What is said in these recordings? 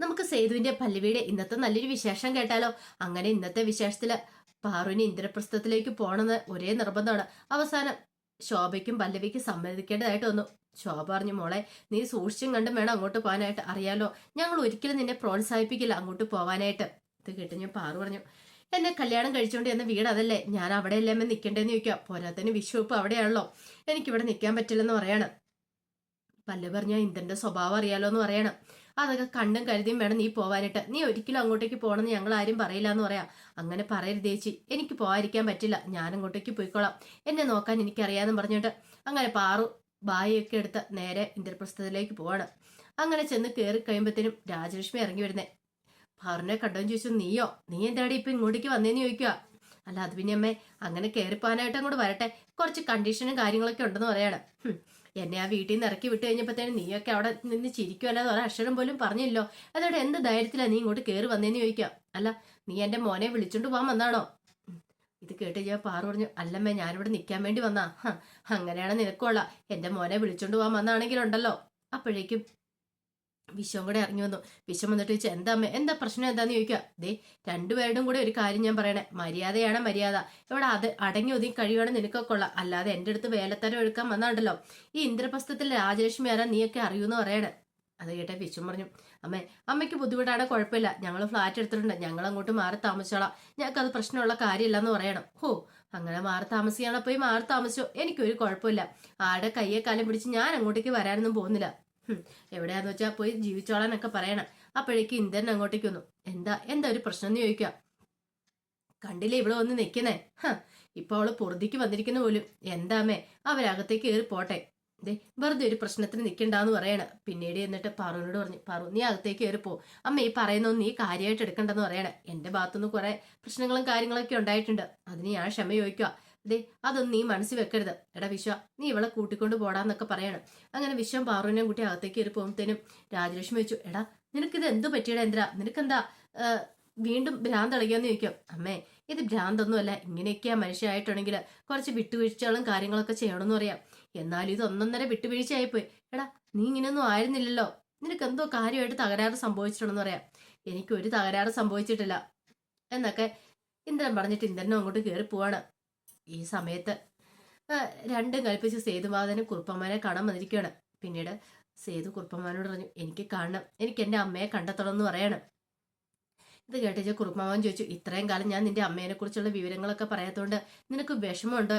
നമുക്ക് സേതുവിന്റെ പല്ലവിയുടെ ഇന്നത്തെ നല്ലൊരു വിശേഷം കേട്ടാലോ? അങ്ങനെ ഇന്നത്തെ വിശേഷത്തിൽ പാറുവിന് ഇന്ദ്രപ്രസ്ഥത്തിലേക്ക് പോണെന്ന് ഒരേ നിർബന്ധമാണ്. അവസാനം ശോഭയ്ക്കും പല്ലവിക്കും സമ്മതിക്കേണ്ടതായിട്ട് വന്നു. ശോഭ പറഞ്ഞു മോളെ നീ സൂക്ഷിച്ചും കണ്ടും വേണം അങ്ങോട്ട് പോകാനായിട്ട്. അറിയാലോ ഞങ്ങൾ ഒരിക്കലും നിന്നെ പ്രോത്സാഹിപ്പിക്കില്ല അങ്ങോട്ട് പോകാനായിട്ട് ഇത് കേട്ട് ഞാൻ പാറു പറഞ്ഞു എന്നെ കല്യാണം കഴിച്ചുകൊണ്ട് എന്ന വീട് അതല്ലേ? ഞാൻ അവിടെ അല്ലേ നിൽക്കേണ്ടതെന്ന് ചോദിക്കാം പോരാത്തതിന് വിഷു അവിടെയാണല്ലോ. എനിക്കിവിടെ നിൽക്കാൻ പറ്റില്ലെന്ന് പറയാണ്. പല്ലു പറഞ്ഞാൽ ഇന്ദ്രന്റെ സ്വഭാവം അറിയാലോ എന്ന് പറയണം. അതൊക്കെ കണ്ടും കരുതിയും വേണം നീ പോവാനായിട്ട്. നീ ഒരിക്കലും അങ്ങോട്ടേക്ക് പോകണമെന്ന് ഞങ്ങൾ ആരും പറയില്ല എന്ന് പറയാം. അങ്ങനെ പറയരുത് ചേച്ചി. എനിക്ക് പോകാതിരിക്കാൻ പറ്റില്ല. ഞാൻ അങ്ങോട്ടേക്ക് പോയിക്കോളാം. എന്നെ നോക്കാൻ എനിക്കറിയാമെന്ന് പറഞ്ഞിട്ട് അങ്ങനെ പാറു ബായിയൊക്കെ എടുത്ത് നേരെ ഇന്ദ്രപ്രസ്ഥത്തിലേക്ക് പോവാണ്. അങ്ങനെ ചെന്ന് കയറി കഴിയുമ്പോഴത്തേനും രാജലക്ഷ്മി ഇറങ്ങി വരുന്നേ. പാറുനെ കണ്ടോന്ന് ചോദിച്ചു നീയോ? നീ എന്താടി ഇപ്പൊ ഇങ്ങോട്ടേക്ക് വന്നേന്ന് ചോദിക്കുക അല്ല അത് പിന്നെ അമ്മേ അങ്ങനെ കയറിപ്പോകാനായിട്ട് അങ്ങോട്ട് വരട്ടെ. കുറച്ച് കണ്ടീഷനും കാര്യങ്ങളൊക്കെ ഉണ്ടെന്ന് പറയാണ്. എന്നെ ആ വീട്ടിൽ നിന്ന് ഇറക്കി വിട്ട് കഴിഞ്ഞപ്പോഴത്തേനും നീയൊക്കെ അവിടെ നിന്ന് ചിരിക്കുമല്ലാതെ ഒരക്ഷരം പോലും പറഞ്ഞില്ലോ അതോടെ എന്ത് ധൈര്യത്തിലാണ് നീ ഇങ്ങോട്ട് കയറി വന്നേന്ന് ചോദിക്കാം അല്ല നീ എന്റെ മോനെ വിളിച്ചോണ്ട് പോകാൻ വന്നാണോ? ഇത് കേട്ട് ഞാൻ പാറ പറഞ്ഞു അല്ലമ്മേ ഞാനിവിടെ നിൽക്കാൻ വേണ്ടി വന്നാ. അങ്ങനെയാണ് നിനക്കുള്ള. എന്റെ മോനെ വിളിച്ചോണ്ട് പോകാൻ വന്നാണെങ്കിലുണ്ടല്ലോ. അപ്പോഴേക്കും വിശ്വം കൂടെ ഇറങ്ങി വന്നു. വിശ്വം വന്നിട്ട് ചോദിച്ചു എന്താ അമ്മേ എന്താ പ്രശ്നം? എന്താന്ന് ചോദിക്കുക ദേ രണ്ടുപേരുടെയും കൂടെ ഒരു കാര്യം ഞാൻ പറയണേ. മര്യാദയാണ് മര്യാദ. ഇവിടെ അത് അടങ്ങി ഒതുങ്ങി കഴിയുവാണ് നിനക്കൊക്കെ ഉള്ള അല്ലാതെ എന്റെ അടുത്ത് വേലത്തരം എടുക്കാൻ വന്നാണ്ടല്ലോ. ഈ ഇന്ദ്രപ്രസ്ഥത്തിൽ രാജലക്ഷ്മി ആരാ നീയൊക്കെ അറിയൂന്ന് പറയണേ. അത് കേട്ടെ വിശ്വം പറഞ്ഞു. അമ്മേ അമ്മയ്ക്ക് ബുദ്ധിമുട്ടാണ് കുഴപ്പമില്ല. ഞങ്ങൾ ഫ്ലാറ്റ് എടുത്തിട്ടുണ്ട്. ഞങ്ങൾ അങ്ങോട്ട് മാറി താമസിച്ചോളാം. ഞങ്ങൾക്ക് അത് പ്രശ്നമുള്ള കാര്യമില്ലെന്ന് പറയണം. ഹോ അങ്ങനെ മാറി താമസിക്കാണ് പോയി മാറി താമസിച്ചോ? എനിക്കൊരു കുഴപ്പമില്ല. ആരുടെ കയ്യെ കാലം പിടിച്ച് ഞാൻ അങ്ങോട്ടേക്ക് വരാനൊന്നും പോകുന്നില്ല. എവിടെയാന്ന് വെച്ചാൽ പോയി ജീവിച്ചോളാനൊക്കെ പറയണം. അപ്പോഴേക്ക് ഇന്ദ്രൻ അങ്ങോട്ടേക്ക് വന്നു. എന്താ എന്താ ഒരു പ്രശ്നം എന്ന് ചോദിക്കാം? കണ്ടില്ലേ ഇവിടെ വന്ന് നിൽക്കുന്നേ ഹ ഇപ്പൊ അവൾ പൊറുതിക്ക് വന്നിരിക്കുന്ന പോലും. എന്താമേ അവരകത്തേക്ക് കയറി പോട്ടെ. ദേ വെറുതെ ഒരു പ്രശ്നത്തിന് നിൽക്കണ്ടെന്ന് പറയണ. പിന്നീട് എന്നിട്ട് പാറുവിനോട് പറഞ്ഞു പാറു നീ അകത്തേക്ക് കയറി പോ. അമ്മ ഈ പറയുന്നൊന്നും നീ കാര്യമായിട്ട് എടുക്കണ്ടെന്ന് പറയണേ. എന്റെ ഭാഗത്തുനിന്ന് കുറെ പ്രശ്നങ്ങളും കാര്യങ്ങളൊക്കെ ഉണ്ടായിട്ടുണ്ട്. അതിന് ഞാൻ ക്ഷമ ചോദിക്കുക ദേ അതൊന്നും നീ മനസ്സിൽ വെക്കരുത്. എടാ വിശ്വ നീ ഇവളെ കൂട്ടിക്കൊണ്ട് പോടാന്നൊക്കെ പറയണം. അങ്ങനെ വിശ്വം പാറുവിനെയും കൂട്ടി അകത്തേക്ക് കയറി പോകുമ്പോഴത്തേനും രാജലക്ഷ്മി വെച്ചു എടാ നിനക്കിത് എന്ത് പറ്റിയടാ എന്തിനാ നിനക്കെന്താ വീണ്ടും ഭ്രാന്ത് അടയ്ക്കാന്ന് ചോദിക്കും. അമ്മേ ഇത് ഭ്രാന്തൊന്നുമല്ല. ഇങ്ങനെയൊക്കെയാ മനുഷ്യമായിട്ടുണ്ടെങ്കിൽ കുറച്ച് വിട്ടുവീഴ്ചകളും കാര്യങ്ങളൊക്കെ ചെയ്യണമെന്ന് പറയാം. എന്നാലും ഇത് ഒന്നൊന്നര വിട്ടുവീഴ്ചയായിപ്പോയി. എടാ നീ ഇങ്ങനെയൊന്നും ആയിരുന്നില്ലല്ലോ. നിനക്ക് എന്തോ കാര്യമായിട്ട് തകരാറ് സംഭവിച്ചിട്ടുണ്ടെന്ന് പറയാം. എനിക്ക് ഒരു തകരാറ് സംഭവിച്ചിട്ടില്ല എന്നൊക്കെ ഇന്ദ്രൻ പറഞ്ഞിട്ട് ഇന്ദ്രനും അങ്ങോട്ട് കയറി പോവാണ്. ഈ സമയത്ത്. രണ്ടും കൽപ്പിച്ച് സേതുമാധനും കുറുപ്പമാനെ കാണാൻ വന്നിരിക്കുകയാണ്. പിന്നീട് സേതു കുറുപ്പമാനോട് പറഞ്ഞു എനിക്ക് കാണണം. എനിക്ക് എന്റെ അമ്മയെ കണ്ടെത്തണം എന്ന് പറയണം. ഇത് കേട്ടിച്ച് കുറുപ്പമാവൻ ചോദിച്ചു ഇത്രയും കാലം ഞാൻ നിന്റെ അമ്മേനെ കുറിച്ചുള്ള വിവരങ്ങളൊക്കെ പറയാത്തതുകൊണ്ട് നിനക്ക് വിഷമമുണ്ട്?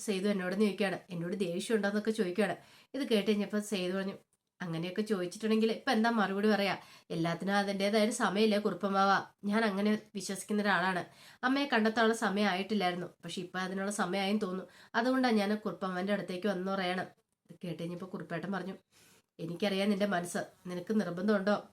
സേതു എന്നോട് ചോദിക്കുകയാണ് എന്നോട് ദേഷ്യം ഉണ്ടോന്നൊക്കെ ചോദിക്കുകയാണ്. ഇത് കേട്ട് കഴിഞ്ഞപ്പോൾ സേതു പറഞ്ഞു അങ്ങനെയൊക്കെ ചോദിച്ചിട്ടുണ്ടെങ്കിൽ ഇപ്പൊ എന്താ മറുപടി പറയാ? എല്ലാത്തിനും അതിന്റെതായ സമയമില്ലേ കുറുപ്പമാവ ഞാൻ അങ്ങനെ വിശ്വസിക്കുന്ന ഒരാളാണ്. അമ്മയെ കണ്ടെത്താനുള്ള സമയമായിട്ടില്ലായിരുന്നു. പക്ഷെ ഇപ്പൊ അതിനുള്ള സമയമായും തോന്നുന്നു. അതുകൊണ്ടാണ് ഞാൻ കുറുപ്പമ്മന്റെ അടുത്തേക്ക് വന്നു പറയണം. ഇത് കേട്ട് കുറുപ്പേട്ടൻ പറഞ്ഞു എനിക്കറിയാം നിന്റെ മനസ്സ്. നിനക്ക് നിർബന്ധമുണ്ടോ?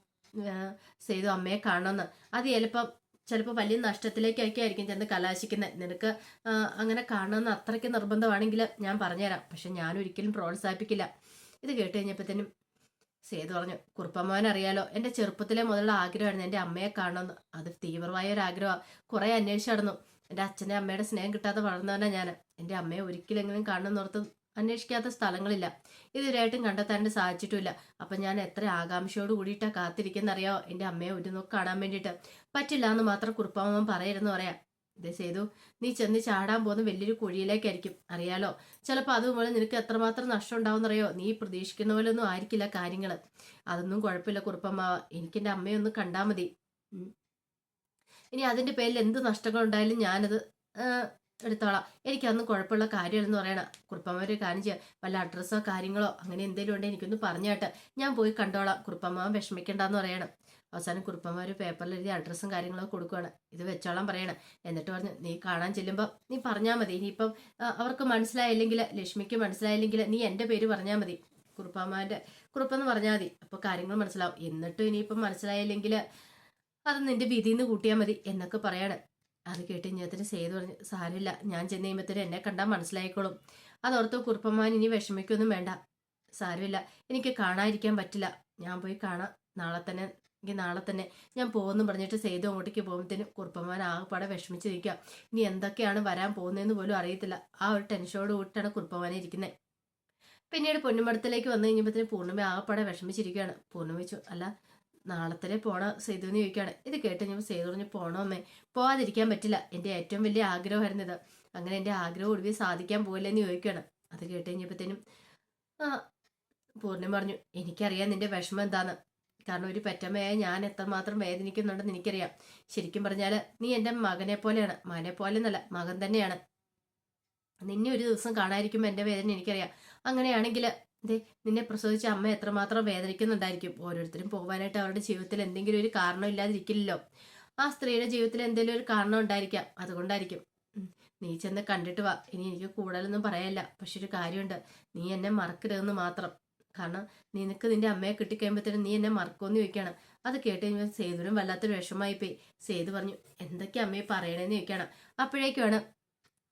സേതു അമ്മയെ കാണണമെന്ന് അത് ചിലപ്പം ചിലപ്പോൾ വലിയ നഷ്ടത്തിലേക്കൊക്കെ ആയിരിക്കും ചെന്ന് കലാശിക്കുന്നത് നിനക്ക് അങ്ങനെ കാണണമെന്ന് അത്രയ്ക്ക് നിർബന്ധമാണെങ്കിൽ ഞാൻ പറഞ്ഞുതരാം. പക്ഷെ ഞാൻ ഒരിക്കലും പ്രോത്സാഹിപ്പിക്കില്ല. ഇത് കേട്ട് കഴിഞ്ഞപ്പോഴത്തേനും സേതു പറഞ്ഞു കുറുപ്പമ്മോൻ അറിയാലോ എന്റെ ചെറുപ്പത്തിലെ മുതലുള്ള ആഗ്രഹമായിരുന്നു എന്റെ അമ്മയെ കാണണമെന്ന്. അത് തീവ്രമായ ഒരു ആഗ്രഹമാണ് കുറെ അന്വേഷിച്ച് എന്റെ അച്ഛന്റെ അമ്മയുടെ സ്നേഹം കിട്ടാതെ വളർന്നവനാ ഞാൻ എന്റെ അമ്മയെ ഒരിക്കലെങ്കിലും കാണണമെന്നോർത്ത് അന്വേഷിക്കാത്ത സ്ഥലങ്ങളില്ല. ഇതുവരെയായിട്ടും കണ്ടെത്താണ്ട് സാധിച്ചിട്ടില്ല അപ്പം ഞാൻ എത്ര ആകാംക്ഷയോട് കൂടിയിട്ടാ കാത്തിരിക്കുന്നറിയോ? എന്റെ അമ്മയെ ഒരു നോക്ക് കാണാൻ വേണ്ടിയിട്ട്. പറ്റില്ല എന്ന് മാത്രം കുറുപ്പമ്മ പറയരുന്ന് പറയാം. ഇതേ ചെയ്തു നീ ചെന്ന് ചാടാൻ പോകുന്ന വലിയൊരു കുഴിയിലേക്കായിരിക്കും. അറിയാലോ? ചിലപ്പോൾ അതുപോലെ നിനക്ക് എത്രമാത്രം നഷ്ടം ഉണ്ടാവുന്നറിയോ നീ പ്രതീക്ഷിക്കുന്ന പോലെ ഒന്നും ആയിരിക്കില്ല കാര്യങ്ങൾ അതൊന്നും കുഴപ്പമില്ല കുറുപ്പമ്മാവ. എനിക്ക് എന്റെ അമ്മയെ കണ്ടാൽ മതി. ഇനി അതിന്റെ പേരിൽ എന്ത് നഷ്ടങ്ങൾ ഉണ്ടായാലും ഞാനത് എടുത്തോളാം. എനിക്കതൊന്നും കുഴപ്പമുള്ള കാര്യമല്ലെന്ന് പറയണം. കുറുപ്പമ്മ കാണിച്ച് വല്ല അഡ്രസ്സോ കാര്യങ്ങളോ അങ്ങനെ എന്തെങ്കിലും ഉണ്ടെങ്കിൽ എനിക്കൊന്ന് പറഞ്ഞാട്ടെ ഞാൻ പോയി കണ്ടോളാം. കുറുപ്പമ്മ വിഷമിക്കണ്ടെന്ന് പറയണം. അവസാനം കുറുപ്പന്മാർ പേപ്പറിൽ എഴുതി അഡ്രസ്സും കാര്യങ്ങളൊക്കെ കൊടുക്കുകയാണ് ഇത് വെച്ചോളാം പറയണം. എന്നിട്ട് പറഞ്ഞു നീ കാണാൻ ചെല്ലുമ്പോൾ നീ പറഞ്ഞാൽ മതി. ഇനിയിപ്പം അവർക്ക് മനസ്സിലായില്ലെങ്കിൽ ലക്ഷ്മിക്ക് മനസ്സിലായില്ലെങ്കിൽ നീ എന്റെ പേര് പറഞ്ഞാൽ മതി. കുറുപ്പന്മാരുടെ കുറുപ്പെന്ന് പറഞ്ഞാൽ മതി. അപ്പോൾ കാര്യങ്ങൾ മനസ്സിലാവും. എന്നിട്ടും ഇനിയിപ്പം മനസ്സിലായില്ലെങ്കിൽ അത് നിന്റെ വിധിയിൽ നിന്ന് കൂട്ടിയാൽ മതി എന്നൊക്കെ പറയാണ്. അത് കേട്ട് ഇഞ്ഞത്തിന് സേതു പറഞ്ഞു സാരമില്ല. ഞാൻ ചെന്ന് കഴിയുമ്പോഴത്തേന് എന്നെ കണ്ടാൽ മനസ്സിലായിക്കോളും. അതോർത്ത് കുറുപ്പമാൻ ഇനി വിഷമിക്കൊന്നും വേണ്ട. സാരമില്ല. എനിക്ക് കാണാതിരിക്കാൻ പറ്റില്ല. ഞാൻ പോയി കാണാം. നാളെ തന്നെ എങ്കിൽ നാളെ തന്നെ ഞാൻ പോകുമെന്ന് പറഞ്ഞിട്ട് സേതു അങ്ങോട്ടേക്ക് പോകുമ്പോഴത്തേനും കുറുപ്പന്മാർ ആകെപ്പാടെ വിഷമിച്ചിരിക്കുക ഇനി എന്തൊക്കെയാണ് വരാൻ പോകുന്നതെന്ന് പോലും അറിയത്തില്ല. ആ ഒരു ടെൻഷനോട് കൂട്ടിയാണ് കുറുപ്പന്മാരെ ഇരിക്കുന്നത് പിന്നീട് പൊന്നുമടത്തിലേക്ക് വന്നു കഴിഞ്ഞപ്പോഴത്തേനും പൂർണിമ ആകെപ്പാടെ വിഷമിച്ചിരിക്കുകയാണ് പൂർണമിച്ചു അല്ല നാളത്തെ പോണ? സേതുവിന് ചോദിക്കുകയാണ് ഇത് കേട്ട് കഴിഞ്ഞപ്പോൾ സേതു പറഞ്ഞു പോണോ അമ്മേ പോവാതിരിക്കാൻ പറ്റില്ല. എന്റെ ഏറ്റവും വലിയ ആഗ്രഹമായിരുന്നു ഇത്. അങ്ങനെ എന്റെ ആഗ്രഹം ഒടുവിൽ സാധിക്കാൻ പോകില്ലെന്ന് ചോദിക്കുകയാണ് അത് കേട്ട് കഴിഞ്ഞപ്പോഴത്തേനും പൂർണിമ പറഞ്ഞു എനിക്കറിയാം നിന്റെ വിഷമം എന്താന്ന്. കാരണം ഒരു പെറ്റമ്മയായി ഞാൻ എത്രമാത്രം വേദനിക്കുന്നുണ്ടെന്ന് എനിക്കറിയാം. ശരിക്കും പറഞ്ഞാൽ നീ എന്റെ മകനെ പോലെയാണ്. മകനെ പോലെ എന്നല്ല മകൻ തന്നെയാണ്. നിന്നെ ഒരു ദിവസം കാണാതിരിക്കുമ്പോൾ എന്റെ വേദന എനിക്കറിയാം. അങ്ങനെയാണെങ്കിൽ ദേ നിന്നെ പ്രസവിച്ച അമ്മ എത്രമാത്രം വേദനിക്കുന്നുണ്ടായിരിക്കും. ഓരോരുത്തരും പോകാനായിട്ട് അവരുടെ ജീവിതത്തിൽ എന്തെങ്കിലും ഒരു കാരണം ഇല്ലാതിരിക്കില്ലല്ലോ. ആ സ്ത്രീയുടെ ജീവിതത്തിൽ എന്തെങ്കിലും ഒരു കാരണം ഉണ്ടായിരിക്കാം. അതുകൊണ്ടായിരിക്കും. നീ ചെന്ന് കണ്ടിട്ട് വാ. ഇനി എനിക്ക് കൂടുതലൊന്നും പറയല്ല. പക്ഷെ ഒരു കാര്യമുണ്ട്. നീ എന്നെ മറക്കരുതെന്ന് മാത്രം. കാരണം നിനക്ക് നിന്റെ അമ്മയെ കിട്ടിക്കഴിയുമ്പോഴത്തേനും നീ എന്നെ മറക്കുമെന്ന് ചോദിക്കുകയാണ്. അത് കേട്ട് കഴിഞ്ഞാൽ സേതുവിനും വല്ലാത്തൊരു വിഷമമായി പോയി. സേതു പറഞ്ഞു എന്തൊക്കെയാ അമ്മയെ പറയണേന്ന് ചോദിക്കുകയാണ്. അപ്പോഴേക്കുമാണ്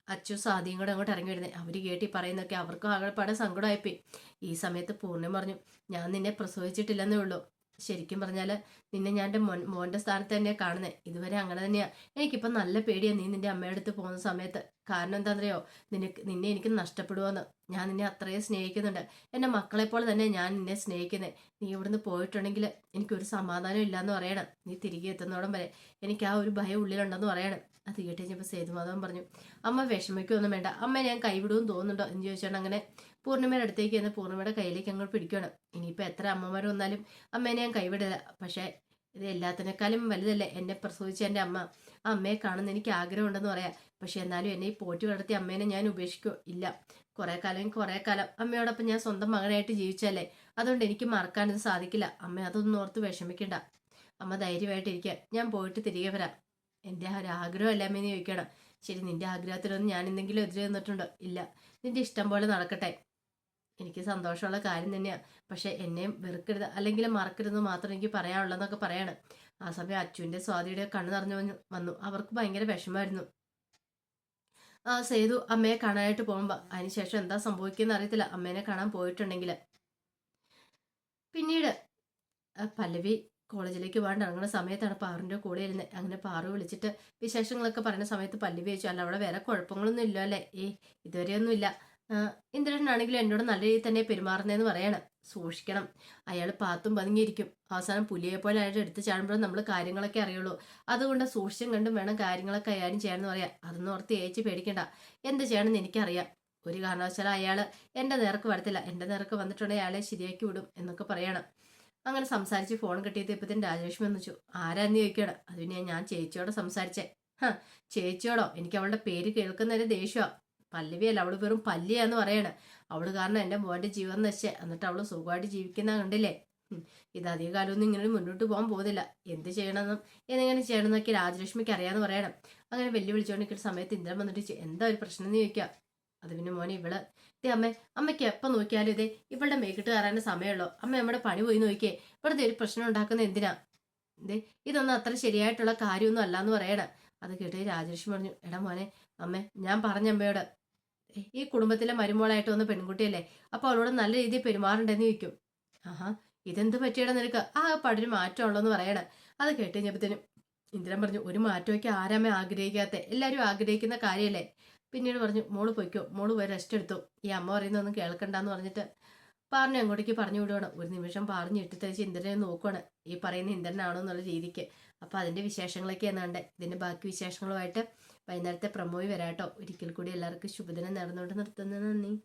അച്ചു സാദിയും കൂടെ അങ്ങോട്ട് ഇറങ്ങി വരുന്നത്. അവർ കേട്ടി പറയുന്നൊക്കെ അവർക്കും ആകെപ്പാടെ സങ്കടമായിപ്പോയി ഈ സമയത്ത് പൂർണം പറഞ്ഞു ഞാൻ നിന്നെ പ്രസവിച്ചിട്ടില്ലെന്നേ ഉള്ളൂ. ശരിക്കും പറഞ്ഞാൽ നിന്നെ ഞാൻ എന്റെ മോൻ മോന്റെ സ്ഥാനത്ത് തന്നെയാണ് കാണുന്നത് ഇതുവരെ അങ്ങനെ തന്നെയാണ് എനിക്കിപ്പം നല്ല പേടിയാണ് നീ നിന്റെ അമ്മയുടെ അടുത്ത് പോകുന്ന സമയത്ത്. കാരണം എന്താണെന്നറിയോ നിനക്ക് നിന്നെ എനിക്ക് നഷ്ടപ്പെടുവാന്ന്. ഞാൻ നിന്നെ അത്രയും സ്നേഹിക്കുന്നുണ്ട്. എന്റെ മക്കളെ പോലെ തന്നെ ഞാൻ നിന്നെ സ്നേഹിക്കുന്നത് നീ ഇവിടുന്ന് പോയിട്ടുണ്ടെങ്കിൽ എനിക്കൊരു സമാധാനം ഇല്ലയെന്ന് പറയണം. നീ തിരികെ എത്തുന്നോടം വരെ എനിക്ക് ആ ഒരു ഭയം ഉള്ളിലുണ്ടെന്ന് പറയണം. അത് കേട്ട് സേതുമാധവൻ പറഞ്ഞു അമ്മ വിഷമിക്കൊന്നും വേണ്ട. അമ്മ ഞാൻ കൈവിടുമെന്ന് തോന്നുന്നുണ്ടോ? എന്ന് ചോദിച്ചാണ് അങ്ങനെ പൂർണിമയുടെ അടുത്തേക്ക് എന്ന് പൂർണിമയുടെ കയ്യിലേക്ക് അങ്ങോട്ട് പിടിക്കുകയാണ് ഇനിയിപ്പോൾ എത്ര അമ്മമാർ വന്നാലും അമ്മേനെ ഞാൻ കൈവിടില്ല. പക്ഷേ ഇത് എല്ലാത്തിനേക്കാളും വലുതല്ലേ? എന്നെ പ്രസവിച്ച എന്റെ അമ്മ. ആ അമ്മയെ കാണുന്ന എനിക്ക് ആഗ്രഹമുണ്ടെന്ന് പറയാം. പക്ഷെ എന്നാലും എന്നെ ഈ പോറ്റി വളർത്തിയ അമ്മേനെ ഞാൻ ഉപേക്ഷിക്കോ? ഇല്ല. കുറേ കാലം കുറേ കാലം അമ്മയോടൊപ്പം ഞാൻ സ്വന്തം മകനായിട്ട് ജീവിച്ചല്ലേ? അതുകൊണ്ട് എനിക്ക് മറക്കാനൊന്നും സാധിക്കില്ല. അമ്മ അതൊന്നും ഓർത്ത് വിഷമിക്കണ്ട. അമ്മ ധൈര്യമായിട്ടിരിക്കുക ഞാൻ പോയിട്ട് തിരികെ വരാം. എന്റെ ഒരു ആഗ്രഹമല്ല അമ്മേന്ന് ചോദിക്കണം. ശരി നിന്റെ ആഗ്രഹത്തിലൊന്നും ഞാൻ എന്തെങ്കിലും എതിരെ നിന്നിട്ടുണ്ടോ? ഇല്ല. നിന്റെ ഇഷ്ടം പോലെ നടക്കട്ടെ. എനിക്ക് സന്തോഷമുള്ള കാര്യം തന്നെയാണ് പക്ഷെ എന്നെ വെറുക്കരുത് അല്ലെങ്കിൽ മറക്കരുത് മാത്രം എനിക്ക് പറയാനുള്ളതെന്നൊക്കെ പറയാണ്. ആ സമയം അച്ചുവിന്റെ സ്വാതിയുടെ കണ്ണു നിറഞ്ഞു വന്നു അവർക്ക് ഭയങ്കര വിഷമമായിരുന്നു. ആ സേതു അമ്മയെ കാണാനായിട്ട് പോകുമ്പോൾ അതിനുശേഷം എന്താ സംഭവിക്കുന്ന അറിയത്തില്ല. അമ്മേനെ കാണാൻ പോയിട്ടുണ്ടെങ്കിൽ. പിന്നീട് പല്ലവി കോളേജിലേക്ക് പോകാണ്ട് ഇറങ്ങുന്ന സമയത്താണ് പാറുന്റെ കൂടെ ഇരുന്നത് അങ്ങനെ പാറു വിളിച്ചിട്ട് വിശേഷങ്ങളൊക്കെ പറയുന്ന സമയത്ത് പല്ലവി ചോദിച്ചു അല്ല അവിടെ വേറെ കുഴപ്പങ്ങളൊന്നും ഇല്ല അല്ലേ ഏ ഇതുവരെയൊന്നും ഇല്ല. ഇന്ദ്രനാണെങ്കിലും എന്നോട് നല്ല രീതിയിൽ തന്നെ പെരുമാറുന്നതെന്ന് പറയണം. സൂക്ഷിക്കണം. അയാൾ പാത്തും പതുങ്ങിയിരിക്കും. അവസാനം പുലിയെ പോലെ അയാളുടെ എടുത്ത് ചാടുമ്പോഴും നമ്മൾ കാര്യങ്ങളൊക്കെ അറിയുള്ളൂ. അതുകൊണ്ട് സൂക്ഷിച്ചും കണ്ടും വേണം കാര്യങ്ങളൊക്കെ കൈകാര്യം ചെയ്യാമെന്ന് പറയാം അതൊന്നും ഓർത്ത് ഏച്ച് പേടിക്കണ്ട. എന്ത് ചെയ്യണമെന്ന് എനിക്കറിയാം. ഒരു കാരണവശാലും അയാൾ എന്റെ നേർക്ക് വരത്തില്ല. എന്റെ നേർക്ക് വന്നിട്ടുണ്ടെങ്കിൽ അയാളെ ശരിയാക്കി വിടും എന്നൊക്കെ പറയണം. അങ്ങനെ സംസാരിച്ച് ഫോൺ കിട്ടിയത് ഇപ്പത്തിന് രാജലക്ഷ്മി എന്ന് വെച്ചു ആരാന്ന് ചോദിക്കണം അത് പിന്നെ ഞാൻ ചേച്ചിയോട് സംസാരിച്ചേ. ചേച്ചിയോടോ? എനിക്ക് അവളുടെ പേര് കേൾക്കുന്നതിന് ദേഷ്യമാണ് പല്ലവിയല്ല അവൾ വെറും പല്ലിയാന്ന് പറയണ. അവൾ കാരണം എന്റെ മോന്റെ ജീവൻ നശിച്ചേ. എന്നിട്ട് അവൾ സുഖമായിട്ട് ജീവിക്കുന്ന കണ്ടില്ലേ? ഇത് അധിക കാലമൊന്നും ഇങ്ങനെ മുന്നോട്ട് പോകാൻ പോകുന്നില്ല. എന്ത് ചെയ്യണമെന്നും എന്നെങ്ങനെ ചെയ്യണമെന്നൊക്കെ രാജലക്ഷ്മിക്ക് അറിയാന്ന് പറയണം. അങ്ങനെ വെല്ലുവിളിച്ചുകൊണ്ടിരിക്കുന്ന സമയത്ത് ഇന്ദ്രൻ വന്നിട്ട് എന്താ ഒരു പ്രശ്നം എന്ന് ചോദിക്കുക. അത് പിന്നെ മോനെ ഇവൾ ഇതേ അമ്മ അമ്മയ്ക്ക് എപ്പം നോക്കിയാലും ഇതേ ഇവളുടെ മേക്കിട്ട് കയറാന്റെ സമയമുള്ളൂ. അമ്മ നമ്മുടെ പണി പോയി നോക്കിയേ. ഇവിടുത്തെ ഒരു പ്രശ്നം ഉണ്ടാക്കുന്ന എന്തിനാ? ഇതേ ഇതൊന്നും അത്ര ശരിയായിട്ടുള്ള കാര്യമൊന്നും അല്ല എന്ന് പറയണം. അത് കേട്ട് രാജലക്ഷ്മി പറഞ്ഞു എടാ മോനെ അമ്മേ ഞാൻ പറഞ്ഞ അമ്മയോട് "ഏ, ഈ കുടുംബത്തിലെ മരുമോളായിട്ട് വന്ന പെൺകുട്ടിയല്ലേ? അപ്പൊ അവളോട് നല്ല രീതിയിൽ പെരുമാറണ്ടെന്ന് ചോദിക്കും. ആഹാ ഇതെന്ത് പറ്റിയടാ നിനക്ക്? ആ പടൊരു മാറ്റം ഉള്ളെന്ന് പറയണേ അത് കേട്ട് കഴിഞ്ഞപ്പോഴത്തേനും ഇന്ദ്രൻ പറഞ്ഞു ഒരു മാറ്റമൊക്കെ ആരാമേ ആഗ്രഹിക്കാത്ത? എല്ലാവരും ആഗ്രഹിക്കുന്ന കാര്യമല്ലേ പിന്നീട് പറഞ്ഞു മോൾ പൊയ്ക്കോ മോൾ പോയി റെസ്റ്റ് എടുത്തു. ഈ അമ്മ പറയുന്നൊന്നും കേൾക്കണ്ടെന്ന് പറഞ്ഞിട്ട് പാറിനെ അങ്ങോട്ടേക്ക് പറഞ്ഞു വിടുവാണ്. ഒരു നിമിഷം പാറിഞ്ഞ് ഇട്ടിത്തഴിച്ച് ഇന്ദ്രനെ നോക്കുവാണ്. ഈ പറയുന്ന ഇന്ദ്രനാണോ എന്നുള്ള രീതിക്ക്. അപ്പോൾ അതിന്റെ വിശേഷങ്ങളൊക്കെ എന്നാണ്ട് ഇതിന്റെ ബാക്കി വിശേഷങ്ങളുമായിട്ട് വൈകുന്നേരത്തെ പ്രമോയി വരാട്ടോ. ഒരിക്കൽ കൂടി എല്ലാവർക്കും ശുഭദിനം നേർന്നുകൊണ്ട് നിർത്തുന്നത് നന്ദി.